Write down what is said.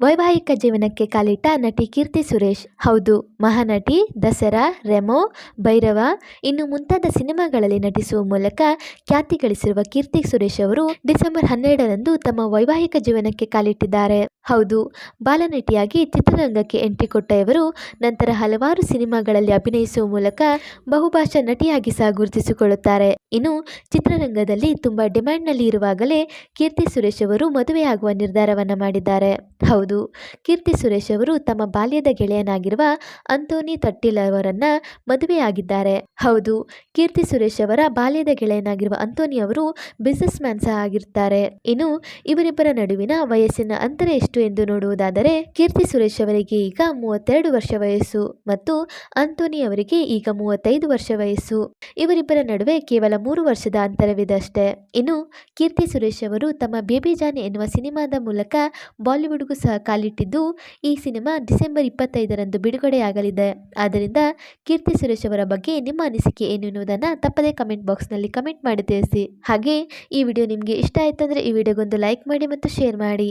ವೈವಾಹಿಕ ಜೀವನಕ್ಕೆ ಕಾಲಿಟ್ಟ ನಟಿ ಕೀರ್ತಿ ಸುರೇಶ್. ಹೌದು, ಮಹಾನಟಿ ದಸರಾ, ರೆಮೋ, ಭೈರವ ಇನ್ನು ಮುಂತಾದ ಸಿನಿಮಾಗಳಲ್ಲಿ ನಟಿಸುವ ಮೂಲಕ ಖ್ಯಾತಿ ಗಳಿಸಿರುವ ಕೀರ್ತಿ ಸುರೇಶ್ ಅವರು ಡಿಸೆಂಬರ್ ಹನ್ನೆರಡರಂದು ತಮ್ಮ ವೈವಾಹಿಕ ಜೀವನಕ್ಕೆ ಕಾಲಿಟ್ಟಿದ್ದಾರೆ. ಹೌದು. ಬಾಲನಟಿಯಾಗಿ ಚಿತ್ರರಂಗಕ್ಕೆ ಎಂಟ್ರಿ ಕೊಟ್ಟ ಇವರು ನಂತರ ಹಲವಾರು ಸಿನಿಮಾಗಳಲ್ಲಿ ಅಭಿನಯಿಸುವ ಮೂಲಕ ಬಹುಭಾಷಾ ನಟಿಯಾಗಿ ಸಹ ಗುರುತಿಸಿಕೊಳ್ಳುತ್ತಾರೆ. ಇನ್ನು, ಚಿತ್ರರಂಗದಲ್ಲಿ ತುಂಬ ಡಿಮ್ಯಾಂಡ್ನಲ್ಲಿ ಇರುವಾಗಲೇ ಕೀರ್ತಿ ಸುರೇಶ್ ಅವರು ಮದುವೆಯಾಗುವ ನಿರ್ಧಾರವನ್ನು ಮಾಡಿದ್ದಾರೆ. ಹೌದು, ಕೀರ್ತಿ ಸುರೇಶ್ ಅವರು ತಮ್ಮ ಬಾಲ್ಯದ ಗೆಳೆಯನಾಗಿರುವ ಅಂತೋನಿ ತಟ್ಟಿಲ್ ಅವರನ್ನ ಮದುವೆಯಾಗಿದ್ದಾರೆ. ಹೌದು, ಕೀರ್ತಿ ಸುರೇಶ್ ಅವರ ಬಾಲ್ಯದ ಗೆಳೆಯನಾಗಿರುವ ಅಂತೋನಿ ಅವರು ಬಿಸ್ನೆಸ್ ಮ್ಯಾನ್ ಸಹ ಆಗಿರುತ್ತಾರೆ. ಇನ್ನು, ಇವರಿಬ್ಬರ ನಡುವಿನ ವಯಸ್ಸಿನ ಅಂತರ ಎಷ್ಟು ಎಂದು ನೋಡುವುದಾದರೆ ಕೀರ್ತಿ ಸುರೇಶ್ ಅವರಿಗೆ ಈಗ ಮೂವತ್ತೆರಡು ವರ್ಷ ವಯಸ್ಸು ಮತ್ತು ಅಂತೋನಿ ಅವರಿಗೆ ಈಗ ಮೂವತ್ತೈದು ವರ್ಷ ವಯಸ್ಸು. ಇವರಿಬ್ಬರ ನಡುವೆ ಕೇವಲ ಮೂರು ವರ್ಷದ ಅಂತರವಿದೆ ಅಷ್ಟೇ ಇನ್ನು ಕೀರ್ತಿ ಸುರೇಶ್ ಅವರು ತಮ್ಮ ಬೇಬಿ ಜಾನ್ ಎನ್ನುವ ಸಿನಿಮಾದ ಮೂಲಕ ಬಾಲಿವುಡ್ಗೂ ಸಹ ಕಾಲಿಟ್ಟಿದ್ದು, ಈ ಸಿನಿಮಾ ಡಿಸೆಂಬರ್ ಇಪ್ಪತ್ತೈದರಂದು ಬಿಡುಗಡೆಯಾಗಲಿದೆ. ಆದ್ದರಿಂದ ಕೀರ್ತಿ ಸುರೇಶ್ ಅವರ ಬಗ್ಗೆ ನಿಮ್ಮ ಅನಿಸಿಕೆ ಏನು ಎನ್ನುವುದನ್ನು ತಪ್ಪದೇ ಕಮೆಂಟ್ ಬಾಕ್ಸ್ನಲ್ಲಿ ಕಮೆಂಟ್ ಮಾಡಿ ತಿಳಿಸಿ. ಹಾಗೆ ಈ ವಿಡಿಯೋ ನಿಮಗೆ ಇಷ್ಟ ಆಯಿತು ಅಂದರೆ ಈ ವಿಡಿಯೋಗೊಂದು ಲೈಕ್ ಮಾಡಿ ಮತ್ತು ಶೇರ್ ಮಾಡಿ.